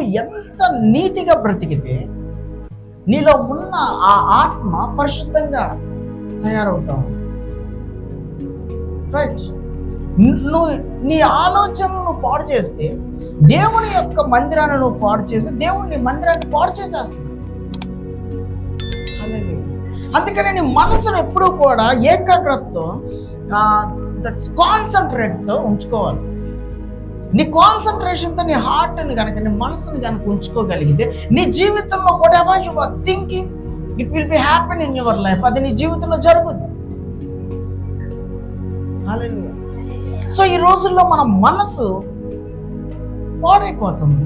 నువ్వు ఎంత నీతిగా బ్రతికితే నీలో ఉన్న ఆ ఆత్మ పరిశుద్ధంగా తయారవుతావు రైట్ నువ్వు నీ ఆలోచనను పాడు చేస్తే దేవుని యొక్క మందిరాన్ని నువ్వు పాడు చేస్తే దేవుని మందిరాన్ని పాడు చేసేస్తావు హల్లెలూయా. అందుకని నీ మనసును ఎప్పుడూ కూడా ఏకాగ్రతతో దట్స్ కాన్సన్ట్రేట్తో ఉంచుకోవాలి. నీ కాన్సన్ట్రేషన్తో నీ హార్ట్ని కనుక నీ మనసుని కనుక ఉంచుకోగలిగితే నీ జీవితంలో కూడా ever your thinking it will be happen in your life అది నీ జీవితంలో జరుగుద్ది. సో ఈ రోజుల్లో మన మనసు పాడైపోతుంది.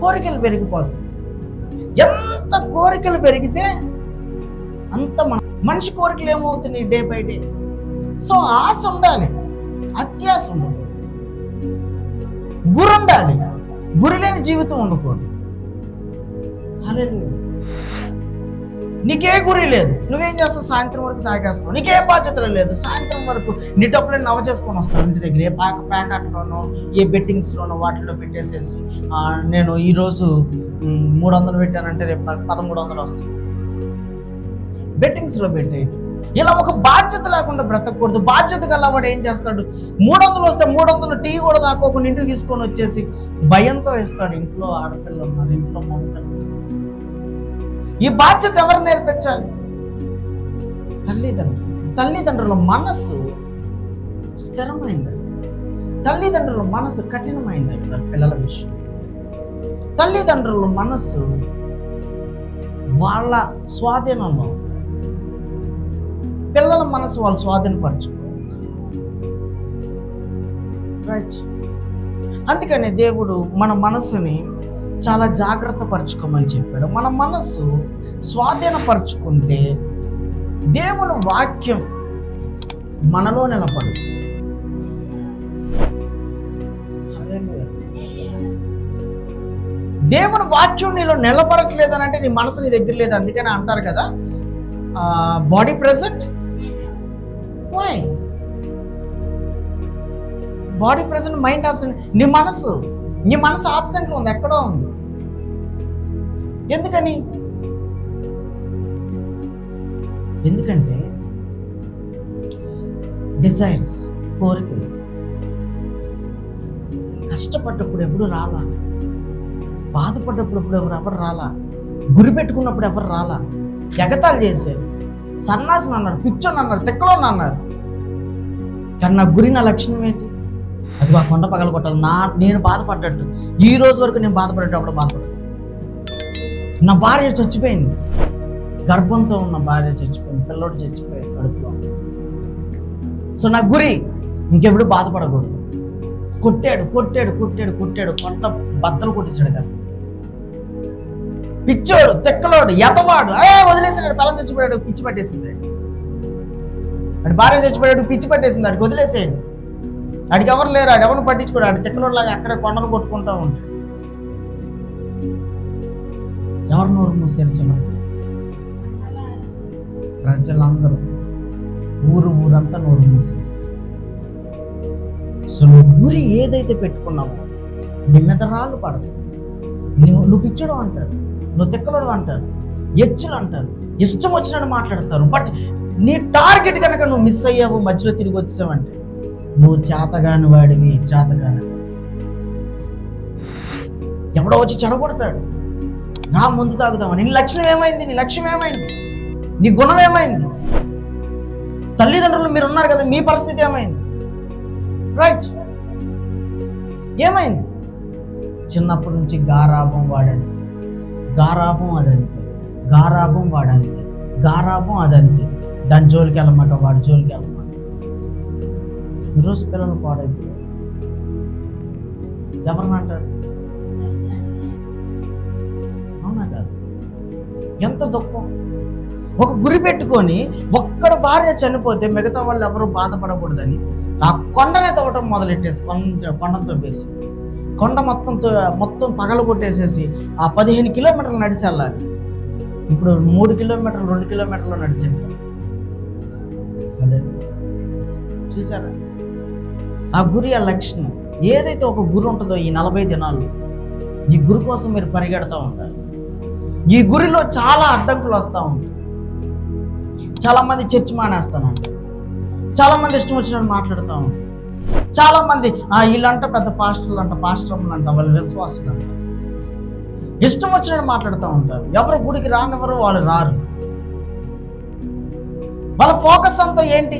కోరికలు పెరిగిపోతుంది ఎంత కోరికలు పెరిగితే అంత మన మనిషి కోరికలు ఏమవుతున్నాయి డే బై డే? సో ఆశ ఉండాలి. అత్యాశ ఉండాలి. గురి ఉండాలి గురి లేని జీవితం ఉండకూడదు. నీకే గురి లేదు. నువ్వేం చేస్తావు? సాయంత్రం వరకు తాగేస్తావు. నీకే బాధ్యతలు లేదు. సాయంత్రం వరకు నీ డబ్బులను నవ చేసుకొని వస్తావు. ఇంటి దగ్గర ఏ ప్యాక్ ప్యాకెట్లోనో ఏ బెట్టింగ్స్లోనో వాటిలో పెట్టేసేసి నేను ఈరోజు మూడు వందలు పెట్టానంటే రేపు నాకు పదమూడు వందలు వస్తాయి. బెట్టింగ్స్లో పెట్టేయటం ఇలా ఒక బాధ్యత లేకుండా బ్రతకూడదు. బాధ్యత గలవాడు ఏం చేస్తాడు? మూడు వందలు వస్తే మూడు వందలు టీ కూడా దాకోకుండా ఇంటికి తీసుకొని వచ్చేసి భయంతో ఇస్తాడు ఇంట్లో ఆడపిల్లలు ఉన్నారు ఇంట్లో ఈ బాధ్యత ఎవరు నేర్పించాలి? తల్లిదండ్రులు. తల్లిదండ్రుల మనసు స్థిరమైంది. తల్లిదండ్రుల మనసు కఠినమైంది పిల్లల విషయం. తల్లిదండ్రుల మనసు వాళ్ళ స్వాధీనంలో ఉంది. పిల్లల మనసు వాళ్ళు స్వాధీనపరచు రైట్ అందుకని దేవుడు మన మనసుని చాలా జాగ్రత్త పరచుకోమని చెప్పాడు. మన మనస్సు స్వాధీనపరచుకుంటే దేవుని వాక్యం మనలో నిలబడు దేవుని వాక్యం నీలో నిలబడట్లేదు అని అంటే నీ మనసు నీ దగ్గర లేదు. అందుకని అంటారు కదా body present why body present mind absent నీ మనసు నీ మనసు ఆబ్సెంట్లో ఉంది ఎక్కడో ఉంది. ఎందుకని? ఎందుకంటే డిజైర్స్ కోరికలు కష్టపడ్డప్పుడు ఎవడు రాలా? బాధపడ్డప్పుడు ఇప్పుడు ఎవరు ఎవరు రాలా? గురి పెట్టుకున్నప్పుడు ఎవరు రాలా? ఎగతాళి చేశారు. సన్నాసిని అన్నారు పిచ్చోని అన్నారు తిక్కలోని అన్నారు. కానీ నా గురి నా లక్షణం ఏంటి? అది ఆ కొండ పగల కొట్టాలి. నా నేను బాధపడ్డట్టు. ఈ రోజు వరకు నేను బాధపడేటప్పుడు అప్పుడు నా భార్య చచ్చిపోయింది. గర్భంతో ఉన్న భార్య చచ్చిపోయింది. పిల్లోడు చచ్చిపోయింది కడుపులో. సో నా గురి ఇంకెప్పుడు బాధపడకూడదు. కొట్టాడు కొట్టాడు కొట్టాడు కొట్టాడు. కొంట బద్దలు కొట్టేశాడు కదా. పిచ్చోడు తెక్కలోడు ఎతవాడు ఏ వదిలేసాడు పొలం చచ్చిపోయాడు పిచ్చి పట్టేసింది. అటు భార్య చచ్చిపోయాడు పిచ్చి పట్టేసింది అడికి వదిలేసేయండి. అడికి ఎవరు లేరు ఆడు ఎవరిని పట్టించుకోడు ఆడు తెక్కలోడు అక్కడే కొండలు కొట్టుకుంటా ఉంటాడు. ఎవరు నోరు మూసారు చివరికి? ప్రజలందరూ. ఊరు ఊరంతా నోరు మూసారు. సో నువ్వు గురి ఏదైతే పెట్టుకున్నావో నీ మీద రాళ్ళు పడదు నువ్వు నువ్వు పిచ్చడం అంటారు. నువ్వు తిక్కలడు అంటారు. ఎచ్చులు అంటారు. ఇష్టం వచ్చినట్టు మాట్లాడతారు. బట్ నీ టార్గెట్ కనుక నువ్వు మిస్ అయ్యావు మధ్యలో తిరిగి వచ్చావంటే నువ్వు చేతగాని వాడివి చేతగాని ఎవడో వచ్చి చెడగొడతాడు. నా ముందు తాగుదామని నీ లక్ష్యం ఏమైంది? నీ లక్ష్యం ఏమైంది? నీ గుణం ఏమైంది? తల్లిదండ్రులు మీరు ఉన్నారు కదా మీ పరిస్థితి ఏమైంది? రైట్ ఏమైంది? చిన్నప్పటి నుంచి గారాభం వాడేది. గారాబం అదంతే. గారాబం వాడంతే. గారాబం అదంతే. దాని జోలికి వెళ్ళమాక వాడి జోలికి వెళ్ళమాక. ఈరోజు పిల్లలు పాడైపోయారు. ఎవరిని అంటారు? అవునా కాదు. ఎంత దుఃఖం. ఒక గురి పెట్టుకొని ఒక్కడు భార్య చనిపోతే మిగతా వాళ్ళు ఎవరు బాధపడకూడదని ఆ కొండనే తవ్వటం మొదలెట్టేసి కొండ కొండతో వేసి కొండ మొత్తం తో- మొత్తం పగలు కొట్టేసేసి ఆ పదిహేను కిలోమీటర్లు నడిచి వెళ్ళాలి. ఇప్పుడు మూడు కిలోమీటర్లు రెండు కిలోమీటర్లు నడిచి చూసారా? ఆ గురి ఆ లక్షణం ఏదైతే ఒక గురి ఉంటుందో ఈ నలభై దినాలు ఈ గురి కోసం మీరు పరిగెడతా ఉంటారు ఈ గురిలో చాలా అడ్డంకులు వస్తూ ఉంటాయి. చాలామంది చర్చ్ మానేస్తానంట చాలామంది ఇష్టం వచ్చినట్టు మాట్లాడుతూ ఉంటారు. చాలామంది ఆ వీళ్ళంట పెద్ద పాస్టర్లు అంట పాస్టర్లు అంట వాళ్ళు విశ్వాసులు అంట ఇష్టం వచ్చినట్టు మాట్లాడుతూ ఉంటారు. ఎవరు గుడికి రానివ్వరు వాళ్ళు రారు. వాళ్ళ ఫోకస్ అంతా ఏంటి?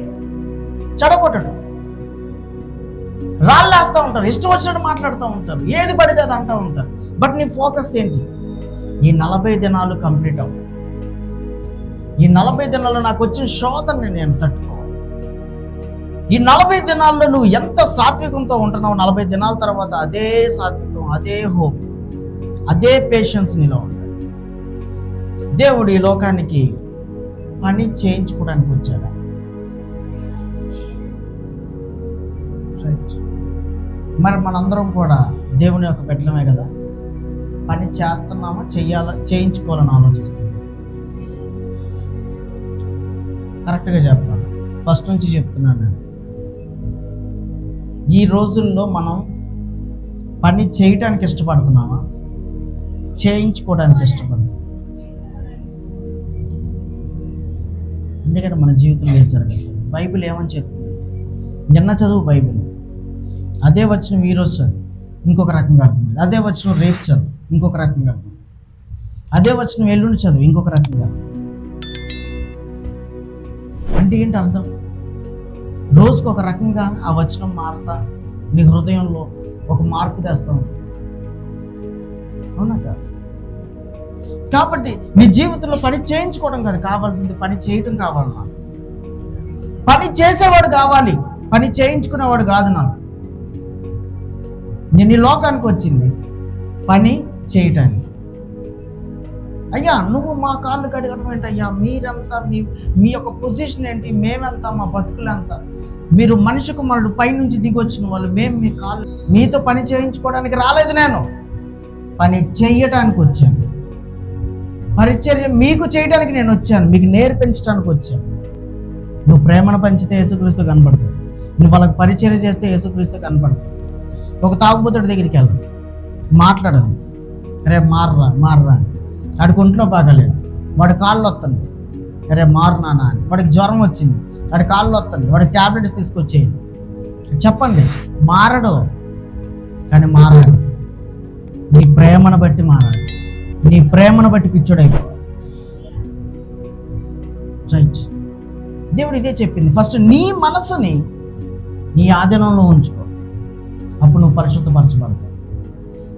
చెడగొట్టడం. రాళ్ళేస్తూ ఉంటారు ఇష్టం వచ్చినట్టు మాట్లాడుతూ ఉంటారు ఏది పడితే అది అంటూ ఉంటారు. బట్ నీ ఫోకస్ ఏంటి? ఈ నలభై దినాలు కంప్లీట్ అవ్వు. ఈ నలభై దినాల్లో నాకు వచ్చిన శోధనని నేను తట్టుకో ఈ నలభై దినాల్లో నువ్వు ఎంత సాత్వికంతో ఉంటున్నావు నలభై దినాల తర్వాత అదే సాత్వికం అదే హోప్ అదే పేషెన్స్ నీలో ఉంటాయి దేవుడు ఈ లోకానికి పని చేయించుకోవడానికి వచ్చాడు? రైట్ మరి మనందరం కూడా దేవుని యొక్క పెట్టడమే కదా? పని చేస్తున్నామా? చెయ్యాల చేయించుకోవాలని ఆలోచిస్తున్నాం. కరెక్ట్గా చెప్పాలి. ఫస్ట్ నుంచి చెప్తున్నాను నేను. ఈ రోజుల్లో మనం పని చేయటానికి ఇష్టపడుతున్నామా? చేయించుకోవడానికి ఇష్టపడుతున్నాం అందుకని మన జీవితంలో ఏం జరగట్లేదు బైబిల్ ఏమని చెప్తుంది? నిన్న చదువు బైబిల్. అదే వచ్చిన ఈరోజు చదువు. ఇంకొక రకంగా అర్థమైంది. అదే వచ్చిన రేపు చదువు. ఇంకొక రకంగా అర్థం అదే వచ్చిన ఎల్లుండి చదువు. ఇంకొక రకంగా అంటే ఏంటి అర్థం? రోజుకు ఒక రకంగా ఆ వచనం మారుతా నీ హృదయంలో ఒక మార్పు తెస్తా అవునా కాదు? కాబట్టి నీ జీవితంలో పని చేయించుకోవడం కాదు కావాల్సింది పని చేయటం కావాలి నాకు. పని చేసేవాడు కావాలి పని చేయించుకునేవాడు కాదు నాకు. నేను ఈ లోకానికి వచ్చింది పని చేయటానికి. అయ్యా నువ్వు మా కాళ్ళు కడగడం ఏంటి అయ్యా మీరంతా మీ మీ యొక్క పొజిషన్ ఏంటి? మేమంతా మా బతుకులంతా. మీరు మనిషి కుమారుడు పైనుంచి దిగొచ్చిన వాళ్ళు మేము మీ కాళ్ళు మీతో పని చేయించుకోవడానికి రాలేదు నేను. పని చేయటానికి వచ్చాను. పరిచర్య మీకు చేయడానికి నేను వచ్చాను. మీకు నేర్పించడానికి వచ్చాను. నువ్వు ప్రేమను పంచితే యేసుక్రీస్తు కనపడతాడు నువ్వు వాళ్ళకి పరిచర్య చేస్తే యేసుక్రీస్తు కనపడతాడు ఒక తాగుబోతుడి దగ్గరికి వెళ్ళను మాట్లాడను రే మార్రా మారరా వాడికి ఒంట్లో బాగాలేదు. వాడి కాళ్ళు వస్తుంది అరే మారు నాన్న అని. వాడికి జ్వరం వచ్చింది. వాడి కాళ్ళు వస్తుంది వాడికి ట్యాబ్లెట్స్ తీసుకొచ్చేయండి. చెప్పండి మారడు. కానీ మారాడు నీ ప్రేమను బట్టి మారాడు నీ ప్రేమను బట్టి పిచ్చోడైపో. రైట్. దేవుడు ఇదే చెప్పింది. ఫస్ట్ నీ మనసుని నీ ఆధీనంలో ఉంచుకో. అప్పుడు నువ్వు పరిశుద్ధపరచబడతావు.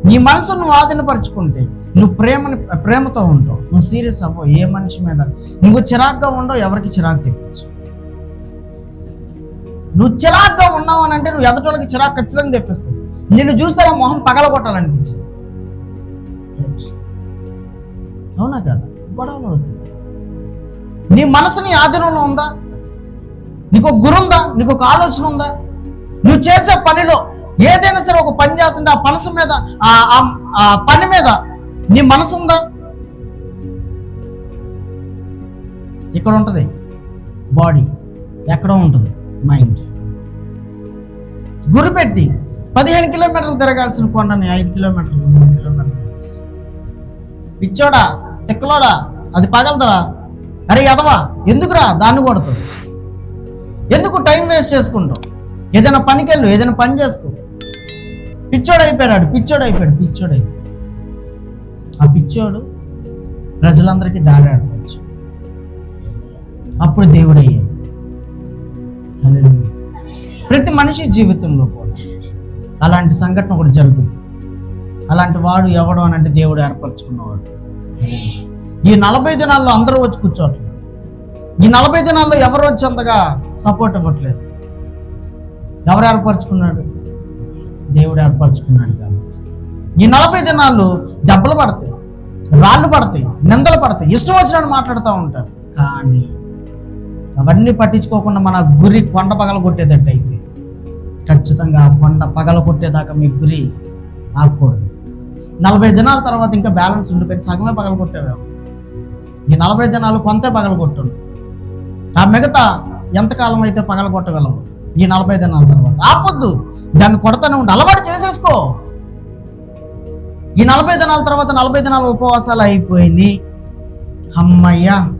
నీ మనసును నువ్వు ఆధీనపరచుకుంటే నువ్వు ప్రేమని ప్రేమతో ఉంటావు. నువ్వు సీరియస్ అవ్వవు ఏ మనిషి మీద నువ్వు చిరాగ్గా ఉండవు ఎవరికి చిరాకు తెప్పించు నువ్వు చిరాగ్గా ఉన్నావు అని అంటే నువ్వు ఎదటోళ్ళకి చిరాకు ఖచ్చితంగా తెప్పిస్తావు. నిన్ను చూస్తే మొహం పగలగొట్టాలనిపించింది. అవునా కదా? గొడవలు వద్దు. నీ మనసుని ఆధీనంలో ఉందా? నీకు గురుందా? గురు ఉందా నీకు ఒక ఆలోచన ఉందా? నువ్వు చేసే పనిలో ఏదైనా సరే ఒక పని చేస్తుంటే ఆ మనసు మీద ఆ- ఆ- పని మీద నీ మనసు ఉందా? ఇక్కడ ఉంటుంది. బాడీ ఎక్కడో ఉంటుంది. మైండ్ గురిపెట్టి పదిహేను కిలోమీటర్లు తిరగాల్సిన కొండని ఐదు కిలోమీటర్లు మూడు కిలోమీటర్లు పిచ్చోడా తిక్కలోడా అది పగలదరా? అరే ఎదవా ఎందుకురా దాన్ని కొడతావు? ఎందుకు టైం వేస్ట్ చేసుకుంటావు? ఏదైనా పనికి వెళ్ళు ఏదైనా పని చేసుకో. పిచ్చోడు అయిపోయాడు పిచ్చోడు అయిపోయాడు పిచ్చోడు అయిపోయాడు ఆ పిచ్చోడు ప్రజలందరికీ దాడి ఆడవచ్చు. అప్పుడు దేవుడు అయ్యాడు ప్రతి మనిషి జీవితంలో కూడా అలాంటి సంఘటన ఒకటి జరుగుతుంది. అలాంటి వాడు ఎవడు అని అంటే దేవుడు ఏర్పరచుకున్నవాడు. ఈ నలభై దినాల్లో అందరూ వచ్చి కూర్చోట్లేదు ఈ నలభై దినాల్లో ఎవరు వచ్చి అంతగా సపోర్ట్ ఇవ్వట్లేదు. ఎవరు ఏర్పరచుకున్నాడు? దేవుడు ఏర్పరచుకున్నాడు కాబట్టి. ఈ నలభై దినాలు దెబ్బలు పడతాయి రాళ్ళు పడతాయి నిందలు పడతాయి ఇష్టం వచ్చినట్టు మాట్లాడుతూ ఉంటారు. కానీ అవన్నీ పట్టించుకోకుండా మన గురి కొండ పగల కొట్టేటట్టు అయితే ఖచ్చితంగా ఆ కొండ పగల కొట్టేదాకా మీ గురి ఆగకూడదు నలభై దినాల తర్వాత ఇంకా బ్యాలెన్స్ ఉండిపోయింది. సగమే పగల కొట్టేవేమో ఈ నలభై దినాలు కొంత పగల కొట్టుండు. ఆ మిగతా ఎంతకాలం అయితే పగల కొట్టగలవు? ఈ నలభై దినాల తర్వాత. ఆపొద్దు. దాన్ని కొడతానే ఉండి. అలవాటు చేసేసుకో. ఈ నలభై దినాల తర్వాత నలభై దినాల ఉపవాసాలు అయిపోయింది అమ్మయ్యా.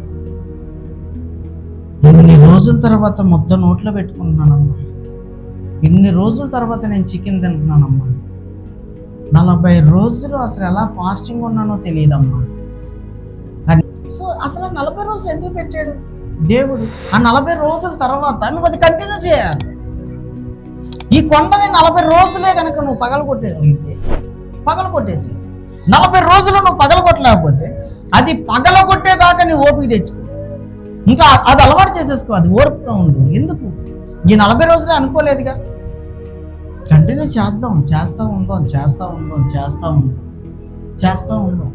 ఇన్ని రోజుల తర్వాత ముద్ద నోట్లో పెట్టుకుంటున్నానమ్మా. ఇన్ని రోజుల తర్వాత నేను చికెన్ తింటున్నానమ్మా. నలభై రోజులు అసలు ఎలా ఫాస్టింగ్ ఉన్నానో తెలియదమ్మా. అని సో అసలు నలభై రోజులు ఎందుకు పెట్టాడు? దేవుడు ఆ నలభై రోజుల తర్వాత నువ్వు అది కంటిన్యూ చేయాలి. ఈ కొండని నలభై రోజులే కనుక నువ్వు పగలు పగలగొట్టేసి పగలు కొట్టేసి నలభై రోజులు నువ్వు పగల కొట్టలేకపోతే అది పగల కొట్టేదాకా నీ ఓపిక తెచ్చుకో. ఇంకా అది అలవాటు చేసేసుకో అది ఓర్పుగా ఉండు. ఎందుకు? ఈ నలభై రోజులే అనుకోలేదుగా. కంటిన్యూ చేద్దాం చేస్తూ ఉందాం చేస్తూ ఉందాం చేస్తూ ఉందాం చేస్తూ ఉందాం.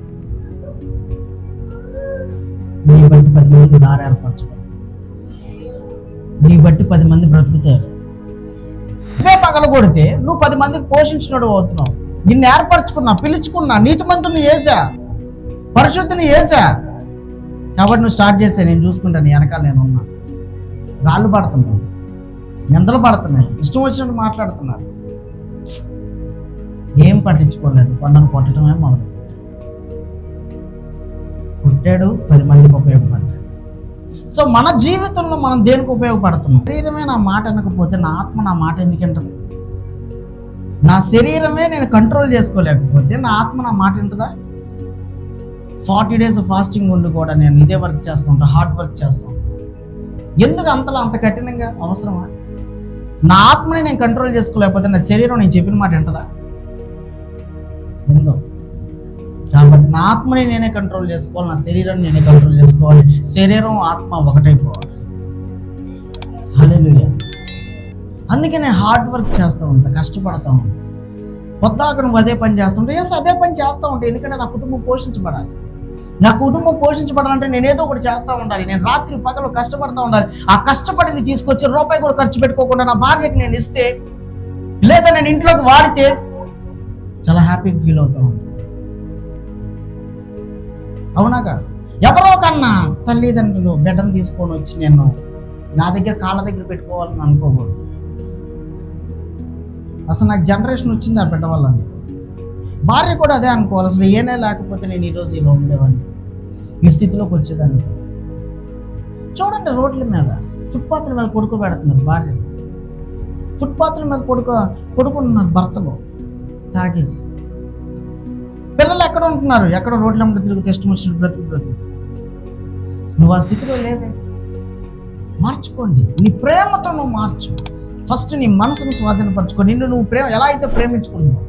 నీ బట్టి పది మందికి దారి ఏర్పరచుకో నీ బట్టి పది మంది బ్రతుకుతారు. ఇవే పగల కొడితే నువ్వు పది మందికి పోషించినడు అవుతున్నావు. నిన్ను ఏర్పరచుకున్నా పిలుచుకున్నా నీతిమంతుని చేసా పరిశుద్ధిని చేసా కాబట్టి నువ్వు స్టార్ట్ చేసా నేను చూసుకుంటాను వెనకాల నేను ఉన్నా. రాళ్ళు పడుతున్నావు నిందలు పడుతున్నాయి. ఇష్టం వచ్చినట్టు మాట్లాడుతున్నారు. ఏం పట్టించుకోలేదు. కొండను కొట్టడమే మొదలు. పుట్టాడు పది మందికి ఉపయోగపడ్డాడు. సో మన జీవితంలో మనం దేనికి ఉపయోగపడుతున్నాం? శరీరమే నా మాట అనకపోతే నా ఆత్మ నా మాట ఎందుకు వింటది నా శరీరమే నేను కంట్రోల్ చేసుకోలేకపోతే నా ఆత్మ నా మాట వింటుందా? ఫార్టీ డేస్ ఫాస్టింగ్ ఉండి కూడా నేను ఇదే వర్క్ చేస్తూ ఉంటాను హార్డ్ వర్క్ చేస్తూ ఉంటాను ఎందుకు అంతలో అంత కఠినంగా? అవసరమా? నా ఆత్మని నేను కంట్రోల్ చేసుకోలేకపోతే నా శరీరం నేను చెప్పిన మాట వింటదా? ఎంతో కాబట్టి నా ఆత్మని నేనే కంట్రోల్ చేసుకోవాలి నా శరీరాన్ని నేనే కంట్రోల్ చేసుకోవాలి. శరీరం ఆత్మ ఒకటైపోవాలి. హల్లెలూయా అందుకే నేను హార్డ్ వర్క్ చేస్తూ ఉంటా కష్టపడతా ఉంటా. పొద్దాక నువ్వు అదే పని చేస్తుంటే ఎస్ అదే పని చేస్తూ ఉంటా ఎందుకంటే నా కుటుంబం పోషించబడాలి. నా కుటుంబం పోషించబడాలంటే నేను ఏదో ఒకటి చేస్తూ ఉండాలి. నేను రాత్రి పగలు కష్టపడతా ఉండాలి. ఆ కష్టపడింది తీసుకొచ్చి రూపాయి కూడా ఖర్చు పెట్టుకోకుండా నా భార్యకి నేను ఇస్తే లేదా నేను ఇంట్లోకి వాడితే చాలా హ్యాపీగా ఫీల్ అవుతూ ఉంటాను అవునాగా? ఎవరో కన్నా తల్లిదండ్రులు బిడ్డను తీసుకొని వచ్చి నేను నా దగ్గర కాళ్ళ దగ్గర పెట్టుకోవాలని అనుకోకూడదు. అసలు నాకు జనరేషన్ వచ్చింది ఆ బిడ్డ వల్ల భార్య కూడా అదే అనుకోవాలి. అసలు ఏనే లేకపోతే నేను ఈరోజు ఇలా ఉండేవాడిని. ఈ స్థితిలోకి వచ్చేదాన్ని చూడండి రోడ్ల మీద ఫుట్పాత్ల మీద పడుకోబెడుతున్నారు భార్య ఫుట్పాత్ల మీద పడుకో పడుకుంటున్నారు భర్తలు. తాగేసి. పిల్లలు ఎక్కడ ఉంటున్నారు? ఎక్కడ రోడ్ల మీద తిరుగుతూ ఇష్టం వచ్చిన బ్రతుకు బ్రతుకు? నువ్వు ఆ స్థితిలో లేదే మార్చుకోండి. నీ ప్రేమతో నువ్వు మార్చు. ఫస్ట్ నీ మనసును స్వాధీనపరచుకో. నిన్ను నువ్వు ప్రేమ ఎలా అయితే ప్రేమించుకుంటున్నావు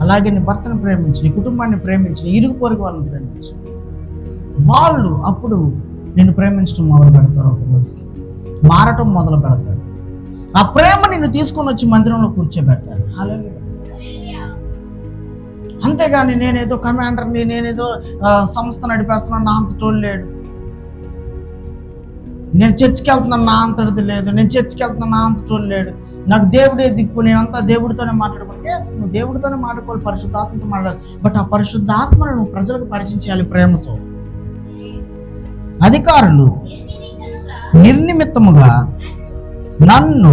అలాగే నీ భర్తను ప్రేమించు నీ కుటుంబాన్ని ప్రేమించు నీ ఇరుగు పొరుగు వాళ్ళని ప్రేమించు. వాళ్ళు అప్పుడు నిన్ను ప్రేమించడం మొదలు పెడతారు ఒక రోజుకి. మారటం మొదలు పెడతారు. ఆ ప్రేమ నిన్ను తీసుకొని వచ్చి మందిరంలో కూర్చోబెట్టారు అలాగే అంతేగాని నేనేదో కమాండర్ని నేనేదో సంస్థ నడిపేస్తున్నాను నా అంత టోల్ లేడు. నేను చర్చికి వెళ్తున్నాను నా అంతటిది లేదు. నేను చర్చికి వెళ్తున్నాను నా అంత లేడు. నాకు దేవుడే దిక్కు నేను అంతా దేవుడితోనే మాట్లాడుకోవాలి. ఎస్ నువ్వు దేవుడితోనే మాట్లాడుకోవాలి పరిశుద్ధాత్మతో మాట్లాడాలి బట్ ఆ పరిశుద్ధాత్మను నువ్వు ప్రజలకు పరిచయం చేయాలి ప్రేమతో. అధికారులు నిర్నిమిత్తముగా నన్ను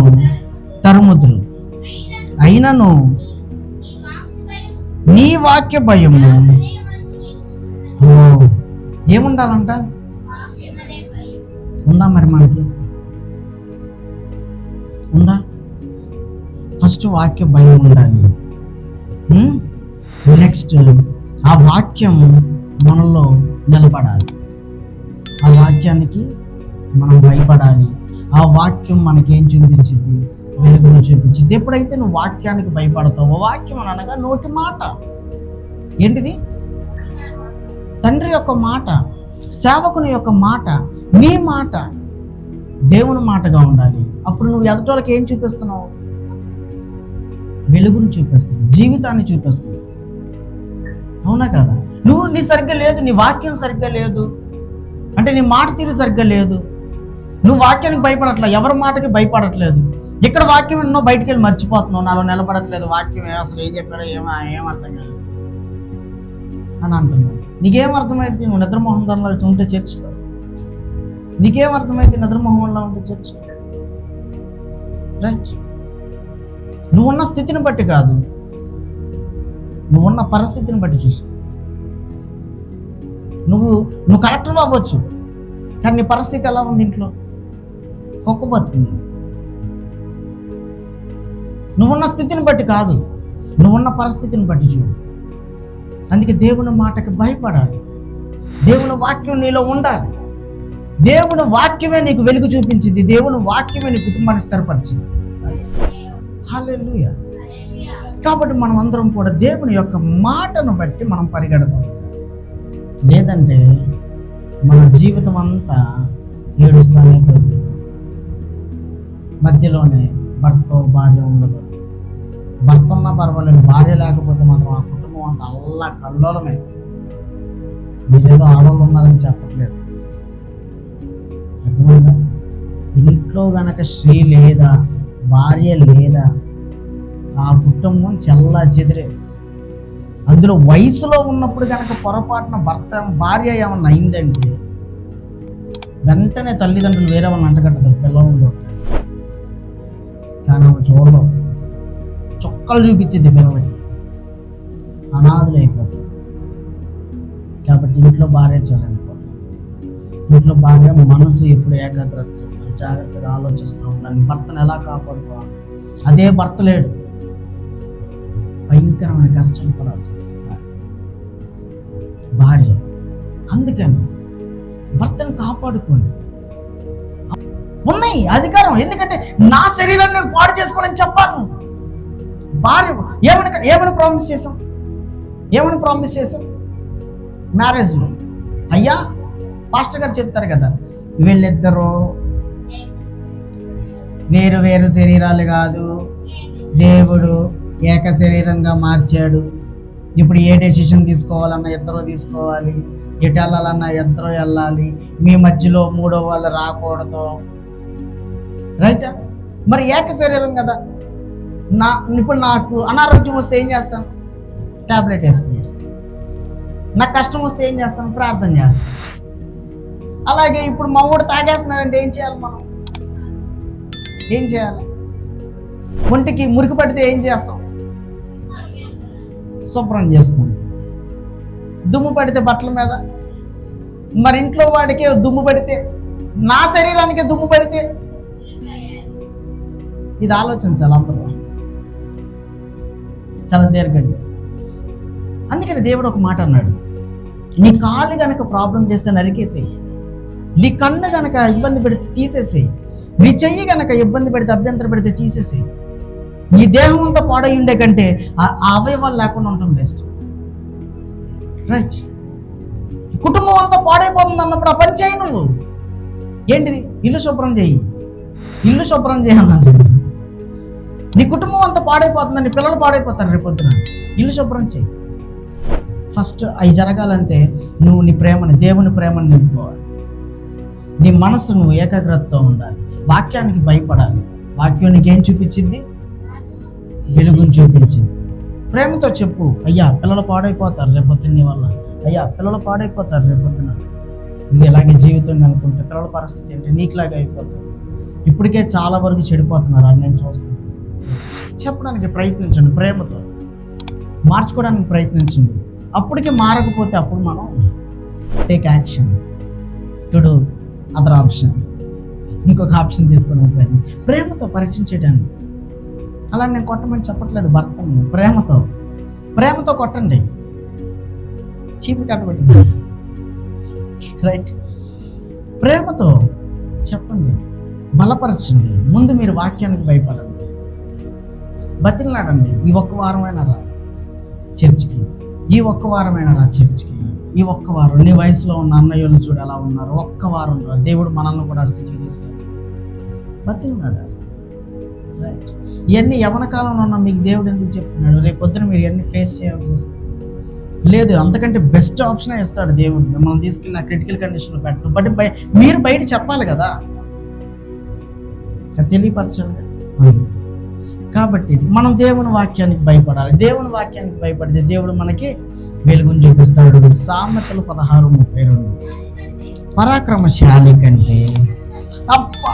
తరుముదురు. అయినను నీ వాక్య భయము. ఏముండాలంట? ఉందా మరి మనకి? ఉందా? ఫస్ట్ వాక్య భయం ఉండాలి. నెక్స్ట్ ఆ వాక్యం మనలో నిలబడాలి. ఆ వాక్యానికి మనం భయపడాలి. ఆ వాక్యం మనకేం చూపించింది? వెలుగును చూపించింది. ఎప్పుడైతే నువ్వు వాక్యానికి భయపడతావో వాక్యం అని అనగా నోటి మాట. ఏంటిది? తండ్రి యొక్క మాట సేవకుని యొక్క మాట నీ మాట దేవుని మాటగా ఉండాలి. అప్పుడు నువ్వు ఎదటోళ్ళకి ఏం చూపిస్తున్నావు? వెలుగును చూపిస్తావు జీవితాన్ని చూపిస్తావు అవునా కదా? నువ్వు నీ సరిగ్గా లేదు నీ వాక్యం సరిగ్గా లేదు. అంటే నీ మాట తీరు సరిగ్గా లేదు. నువ్వు వాక్యానికి భయపడట్లేదు ఎవరి మాటకి భయపడట్లేదు. ఇక్కడ వాక్యం ఎన్నో బయటికి వెళ్ళి మర్చిపోతున్నావు నాలో నిలబడట్లేదు వాక్యం అసలు ఏం చెప్పాడో ఏమో ఏం అర్థం కాదు అని అంటున్నావు నీకేం అర్థమైంది? నువ్వు నిద్రమోహం ధరలో ఉంటే చర్చలో. నీకేం అర్థమైంది నిద్రమోహంలో ఉంటే చర్చిలో? రైట్. నువ్వు ఉన్న స్థితిని బట్టి కాదు నువ్వు ఉన్న పరిస్థితిని బట్టి చూసుకో. నువ్వు నువ్వు కలెక్టర్ అవ్వచ్చు కానీ నీ పరిస్థితి ఎలా ఉంది ఇంట్లో? కుక్క బతుకుంది నువ్వున్న స్థితిని బట్టి కాదు నువ్వున్న పరిస్థితిని బట్టి చూడు. అందుకే దేవుని మాటకి భయపడాలి. దేవుని వాక్యం నీలో ఉండాలి. దేవుని వాక్యమే నీకు వెలుగు చూపించింది. దేవుని వాక్యమే నీ కుటుంబాన్ని స్థిరపరిచింది. హల్లెలూయా. కాబట్టి మనం అందరం కూడా దేవుని యొక్క మాటను బట్టి మనం పరిగెడదాం. లేదంటే మన జీవితం అంతా ఏడుస్తానే పోతుంది మధ్యలోనే భర్త భార్య ఉండదు. భర్త ఉన్నా పర్వాలేదు భార్య లేకపోతే మాత్రం ఆ కుటుంబం అంత అల్లా కల్లోలమే. మీరేదో ఆడవాళ్ళు ఉన్నారని చెప్పట్లేదు. అర్థమైందా? ఇంట్లో గనక స్త్రీ లేదా భార్య లేదా ఆ కుటుంబం చెల్ల చెదిరే. అందులో వయసులో ఉన్నప్పుడు కనుక పొరపాటున భర్త భార్య ఏమన్నా అయిందంటే వెంటనే తల్లిదండ్రులు వేరే వాళ్ళని అంటగట్టుతారు పిల్లలను కానీ ఆమె చూడదు చొక్కలు చూపించింది పిల్లలకి. అనాథులు అయిపోతారు కాబట్టి ఇంట్లో భార్య చేయలేకపోతాం ఇంట్లో భార్య మనసు ఎప్పుడు ఏకాగ్రత జాగ్రత్తగా ఆలోచిస్తూ ఉండాలి. భర్తను ఎలా కాపాడుకోవాలి? అదే భర్త లేడు. భయంకరమైన కష్టాలు పడాల్సి వస్తుంది. భార్య. అందుకని భర్తను కాపాడుకోండి. ఉన్నాయి అధికారం. ఎందుకంటే నా శరీరాన్ని నేను పాడు చేసుకోనని చెప్పాను. భార్య ఏమని ఏమని ప్రామిస్ చేసాం ఏమని ప్రామిస్ చేసాం మ్యారేజ్లో అయ్యా పాస్టర్ గారు చెప్తారు కదా వీళ్ళిద్దరూ వేరు వేరు శరీరాలు కాదు. దేవుడు ఏక శరీరంగా మార్చాడు. ఇప్పుడు ఏ డెసిషన్ తీసుకోవాలన్నా ఇద్దరు తీసుకోవాలి. ఎటు వెళ్ళాలన్నా ఇద్దరు వెళ్ళాలి. మీ మధ్యలో మూడో వాళ్ళు రాకూడదు. రైటా? మరి ఏక శరీరం కదా. నా ఇప్పుడు నాకు అనారోగ్యం వస్తే ఏం చేస్తాను? ట్యాబ్లెట్ వేసుకుంటాను నాకు కష్టం వస్తే ఏం చేస్తాను? ప్రార్థన చేస్తాను. అలాగే ఇప్పుడు మా ఊడు తాగేస్తున్నాడంటే ఏం చేయాలి మనం? ఏం చేయాలి? ఒంటికి మురికి పడితే ఏం చేస్తాం? శుభ్రం చేసుకుంటాం. దుమ్ము పడితే బట్టల మీద. మరి ఇంట్లో వాడికే దుమ్ము పడితే నా శరీరానికి దుమ్ము పడితే ఇది ఆలోచించాలి అందరూ. చాలా దీర్ఘంగా. అందుకని దేవుడు ఒక మాట అన్నాడు. నీ కాళ్ళు గనక ప్రాబ్లం చేస్తే నరికేసేయి. నీ కన్ను గనక ఇబ్బంది పెడితే తీసేసేయి. నీ చెయ్యి గనక ఇబ్బంది పెడితే అభ్యంతరం పెడితే తీసేసేయి. నీ దేహం అంతా పాడై ఉండే కంటే ఆ అవయవాలు లేకుండా ఉండటం బెస్ట్ రైట్ కుటుంబం అంతా పాడైపోతుంది అన్నప్పుడు ఆ పని చేయి నువ్వు. ఏంటిది? ఇల్లు శుభ్రం చేయి. ఇల్లు శుభ్రం చేయి అన్నాను నీ కుటుంబం అంతా పాడైపోతుందని పిల్లలు పాడైపోతారు రేపొద్దున ఇల్లు శుభ్రం చేయి. ఫస్ట్ అవి జరగాలంటే నువ్వు నీ ప్రేమని దేవుని ప్రేమను నింపుకోవాలి. నీ మనసు నువ్వు ఏకాగ్రతతో ఉండాలి. వాక్యానికి భయపడాలి. వాక్యం నీకు ఏం చూపించింది? వెలుగుని చూపించింది. ప్రేమతో చెప్పు అయ్యా పిల్లలు పాడైపోతారు రేపొద్దున నీ వల్ల. అయ్యా పిల్లలు పాడైపోతారు రేపొద్దున ఇది ఇలాగే జీవితం అనుకుంటే పిల్లల పరిస్థితి ఏంటి? నీకులాగా అయిపోతుంది. ఇప్పటికే చాలా వరకు చెడిపోతున్నారు అని నేను చూస్తాను చెప్పడానికి ప్రయత్నించండి ప్రేమతో. మార్చుకోవడానికి ప్రయత్నించండి. అప్పటికే మారకపోతే అప్పుడు మనం take action to do other option ఇంకొక ఆప్షన్ తీసుకోవడం ప్రయత్నం ప్రేమతో పరిచయం చేయడానికి. అలా నేను కొట్టమని చెప్పట్లేదు భర్తను. ప్రేమతో. ప్రేమతో కొట్టండి. చీపు కట్టబెట్టి రైట్ ప్రేమతో చెప్పండి. బలపరచండి. ముందు మీరు వాక్యానికి భయపడండి బతిలాడండి. ఈ ఒక్క వారమైనా రా. చర్చ్కి. ఈ ఒక్క వారమైనా రా చర్చ్కి. ఈ ఒక్క వారం. నీ వయసులో ఉన్న అన్నయ్యలు చూడు ఎలా ఉన్నారు. ఒక్క వారం రా. దేవుడు మనల్ని కూడా స్థితికి తీసుకెళ్ళి బతిలాడాడు. రైట్ ఇవన్నీ యవన కాలంలో ఉన్న మీకు దేవుడు ఎందుకు చెప్తున్నాడు? రేపు పొద్దున మీరు ఇవన్నీ ఫేస్ చేయాల్సి వస్తుంది. లేదు అంతకంటే బెస్ట్ ఆప్షనే ఇస్తాడు దేవుడు. మిమ్మల్ని తీసుకెళ్ళి ఆ క్రిటికల్ కండిషన్లో పెట్టడం బట్ మీరు బయట చెప్పాలి కదా. తెలియపరచండి. అందుకు. కాబట్టి మనం దేవుని వాక్యానికి భయపడాలి. దేవుని వాక్యానికి భయపడితే దేవుడు మనకి వెలుగును చూపిస్తాడు. సామెతలు పదహారు ముప్పై రెండు. పరాక్రమశాలి కంటే అబ్బా!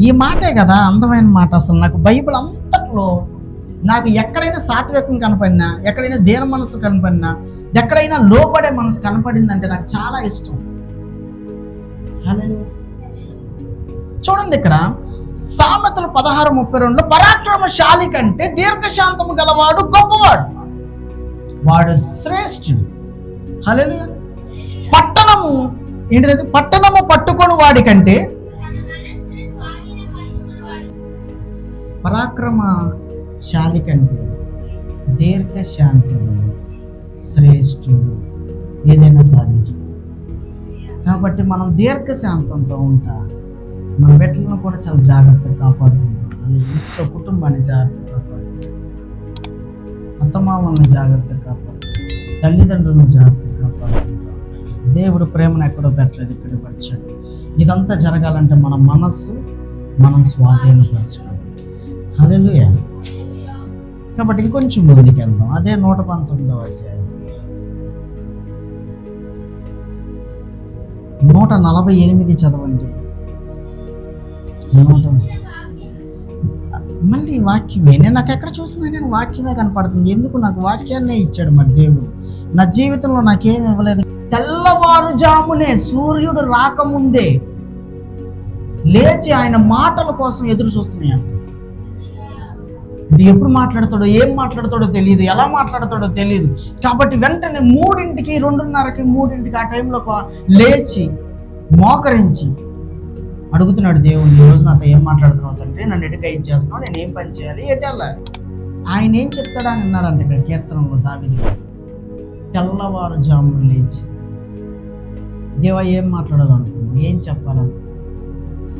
ఈ మాటే కదా అందమైన మాట అసలు. నాకు బైబిల్ అంతట్లో నాకు ఎక్కడైనా సాత్వికం కనపడినా ఎక్కడైనా దీన మనసు కనపడినా ఎక్కడైనా లోపడే మనసు కనపడిందంటే నాకు చాలా ఇష్టం. చూడండి ఇక్కడ సామెతలు పదహారు ముప్పై రెండులో పరాక్రమశాలి కంటే దీర్ఘశాంతము గలవాడు గొప్పవాడు. వాడు శ్రేష్ఠుడు. హలో పట్టణము ఏంటిది పట్టణము పట్టుకొని వాడి కంటే పరాక్రమశాలి కంటే దీర్ఘశాంతుడు శ్రేష్ఠుడు ఏదైనా సాధించు కాబట్టి మనం దీర్ఘశాంతంతో ఉంటా. మన బిడ్డలను కూడా చాలా జాగ్రత్తగా కాపాడుకుంటాం ఇంట్లో కుటుంబాన్ని జాగ్రత్తగా కాపాడుకుంటాం అత్తమామల్ని జాగ్రత్తగా కాపాడుకుంటాం తల్లిదండ్రులను జాగ్రత్తగా కాపాడుకుంటాం దేవుడు ప్రేమను ఎక్కడో పెట్టలేదు ఇక్కడ పరిచాడు ఇదంతా జరగాలంటే మన మనస్సు మనం స్వాధీనపరచుకోవాలి హల్లెలూయా. కాబట్టి ఇంకొంచెం ముందుకు వెళ్దాం. అదే నూట పంతొమ్మిదవ అధ్యాయం. నూట నలభై ఎనిమిది చదవండి. మళ్ళీ వాక్యమే. నేను నాకు ఎక్కడ చూసినా కానీ వాక్యమే కనపడుతుంది. ఎందుకు నాకు వాక్యాన్నే ఇచ్చాడు మరి దేవుడు? నా జీవితంలో నాకేం ఇవ్వలేదు. తెల్లవారుజామునే సూర్యుడు రాకముందే లేచి ఆయన మాటల కోసం ఎదురు చూస్తున్నాయంట. ఇది ఎప్పుడు మాట్లాడతాడో ఏం మాట్లాడతాడో తెలియదు ఎలా మాట్లాడతాడో తెలియదు కాబట్టి వెంటనే మూడింటికి రెండున్నరకి మూడింటికి ఆ టైంలో లేచి మోకరించి అడుగుతున్నాడు దేవుణ్ణి ఈ రోజు నాతో ఏం మాట్లాడుతున్నావు తండ్రి? నన్ను ఎటు గైడ్ చేస్తున్నావు? నేను ఏం పని చేయాలి? ఎటు వెళ్ళాలి? ఆయన ఏం చెప్తాడా అని అన్నాడంట ఇక్కడ కీర్తనంలో దావిది తెల్లవారుజామున లేచి దేవా ఏం మాట్లాడాలనుకున్నావు? ఏం చెప్పాలను?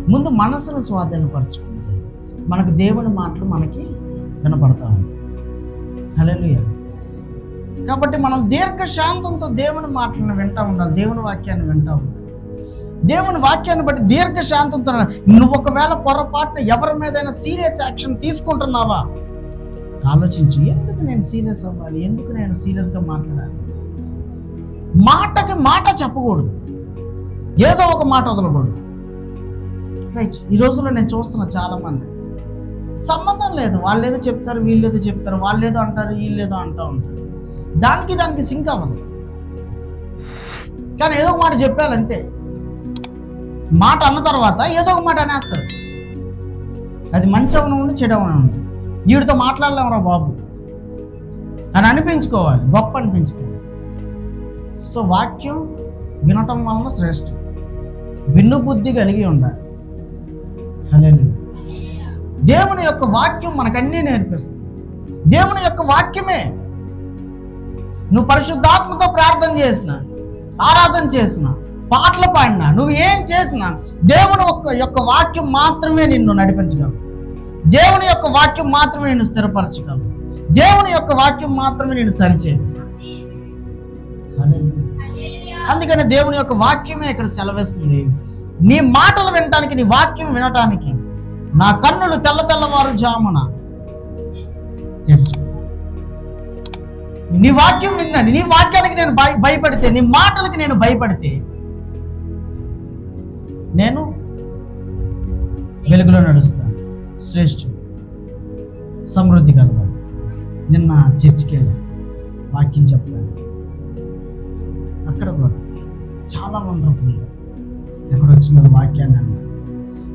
ముందు మనసును స్వాధీనపరచుకుంటే మనకు దేవుని మాటలు మనకి వినపడతా ఉంటాయి హల్లెలూయా. కాబట్టి మనం దీర్ఘశాంతంతో దేవుని మాటలను వింటా ఉండాలి దేవుని వాక్యాన్ని వింటా ఉండాలి. దేవుని వాక్యాన్ని బట్టి దీర్ఘశాంతంతో నువ్వు ఒకవేళ పొరపాటున ఎవరి మీదైనా సీరియస్ యాక్షన్ తీసుకుంటున్నావా? ఆలోచించు ఎందుకు నేను సీరియస్ అవ్వాలి? ఎందుకు నేను సీరియస్గా మాట్లాడాలి? మాటకి మాట చెప్పకూడదు. ఏదో ఒక మాట వదలకూడదు. రైట్ ఈ రోజుల్లో నేను చూస్తున్నా చాలామంది సంబంధం లేదు. వాళ్ళు ఏదో చెప్తారు వీళ్ళు ఏదో చెప్తారు వాళ్ళు ఏదో అంటారు వీళ్ళు ఏదో అంటూ ఉంటారు. దానికి దానికి సింక్ అవ్వదు. కానీ ఏదో ఒక మాట చెప్పాలంతే. మాట అన్న తర్వాత ఏదో ఒక మాట అనేస్తారు. అది మంచి అవన ఉండి చెడు అవన ఉండి వీడితో మాట్లాడలేమరా బాబు? అని అనిపించుకోవాలి గొప్ప అనిపించుకోవాలి. సో వాక్యం వినటం వలన శ్రేష్టం. విన్ను బుద్ధి కలిగి ఉండాలి. హల్లెలూయా. దేవుని యొక్క వాక్యం మనకన్నీ నేర్పిస్తుంది. దేవుని యొక్క వాక్యమే. నువ్వు పరిశుద్ధాత్మతో ప్రార్థన చేసిన ఆరాధన చేసిన పాటలు పాడినా నువ్వు ఏం చేసినా దేవుని యొక్క యొక్క వాక్యం మాత్రమే నిన్ను నడిపించగలవు. దేవుని యొక్క వాక్యం మాత్రమే నిన్ను స్థిరపరచగలవు. దేవుని యొక్క వాక్యం మాత్రమే నేను సరిచేయదు అందుకని దేవుని యొక్క వాక్యమే ఇక్కడ సెలవిస్తుంది. నీ మాటలు వినటానికి నీ వాక్యం వినటానికి నా కన్నులు తెల్ల తెల్లవారు జామున నీ వాక్యం విన్నాను నీ వాక్యానికి నేను భయ భయపడితే నీ మాటలకి నేను భయపడితే నేను వెలుగులో నడుస్తాను శ్రేష్ఠుడు సమృద్ధి కలవాడు నిన్న చర్చికి వెళ్ళాను వాక్యం చెప్పాను. అక్కడ కూడా చాలా వండర్ఫుల్ అక్కడ వచ్చిన వాక్యాన్ని అన్నారు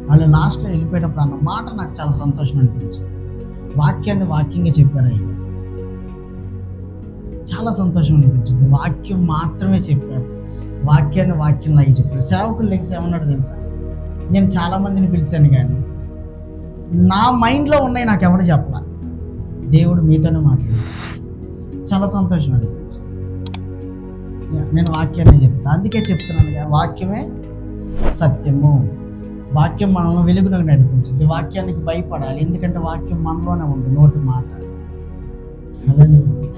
వాళ్ళు లాస్ట్లో వెళ్ళిపోయేటప్పుడు అన్న మాట నాకు చాలా సంతోషం అనిపించింది. వాక్యాన్ని వాక్యంగా చెప్పారు అయ్యి చాలా సంతోషం అనిపించింది. వాక్యం మాత్రమే చెప్పారు. వాక్యాన్ని వాక్యం లాగే చెప్పారు. సేవకులు లెక్స్ ఏమన్నాడు తెలుసా? నేను చాలా మందిని పిలిచాను కానీ నా మైండ్లో ఉన్నాయి నాకు ఎవరు చెప్పలా? దేవుడు మీతోనే మాట్లాడచ్చు. చాలా సంతోషం అనిపించింది. నేను వాక్యాన్ని చెప్తాను అందుకే చెప్తున్నాను కానీ వాక్యమే సత్యము. వాక్యం మనల్ని వెలుగునకు నడిపించింది. వాక్యానికి భయపడాలి. ఎందుకంటే వాక్యం మనలోనే ఉంది నోటి మాట. హల్లెలూయా.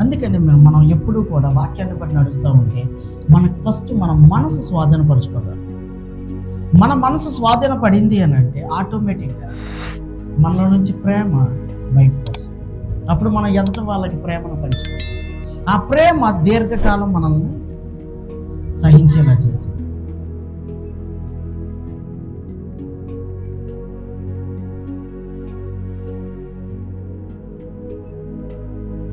అందుకని మనం మనం ఎప్పుడూ కూడా వాక్యాన్ని బట్టి నడుస్తూ ఉంటే మనకు ఫస్ట్ మన మనసు స్వాధీనపరచుకోవాలి. మన మనసు స్వాధీనపడింది అని అంటే ఆటోమేటిక్గా మనలో నుంచి ప్రేమ బయటకు వస్తుంది. అప్పుడు మనం ఎదుట వాళ్ళకి ప్రేమను పంచుకోవాలి? ఆ ప్రేమ దీర్ఘకాలం మనల్ని సహించేలా చేసింది.